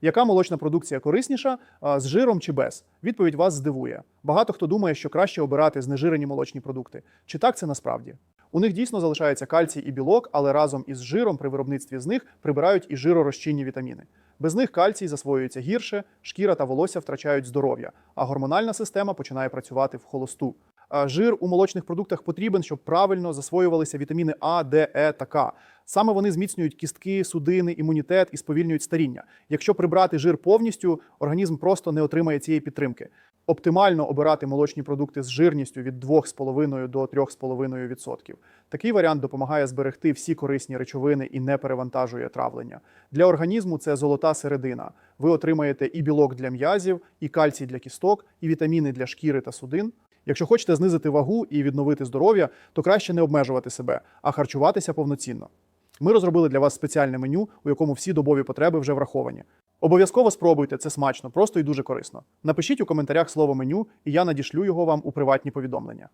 Яка молочна продукція корисніша з жиром чи без? Відповідь вас здивує. Багато хто думає, що краще обирати знежирені молочні продукти. Чи так це насправді? У них дійсно залишається кальцій і білок, але разом із жиром при виробництві з них прибирають і жиророзчинні вітаміни. Без них кальцій засвоюється гірше, шкіра та волосся втрачають здоров'я, а гормональна система починає працювати в холосту. Жир у молочних продуктах потрібен, щоб правильно засвоювалися вітаміни А, Д, Е та К. Саме вони зміцнюють кістки, судини, імунітет і сповільнюють старіння. Якщо прибрати жир повністю, організм просто не отримає цієї підтримки. Оптимально обирати молочні продукти з жирністю від 2,5 до 3,5%. Такий варіант допомагає зберегти всі корисні речовини і не перевантажує травлення. Для організму це золота середина. Ви отримаєте і білок для м'язів, і кальцій для кісток, і вітаміни для шкіри та судин. Якщо хочете знизити вагу і відновити здоров'я, то краще не обмежувати себе, а харчуватися повноцінно. Ми розробили для вас спеціальне меню, у якому всі добові потреби вже враховані. Обов'язково спробуйте, це смачно, просто і дуже корисно. Напишіть у коментарях слово меню, і я надішлю його вам у приватні повідомлення.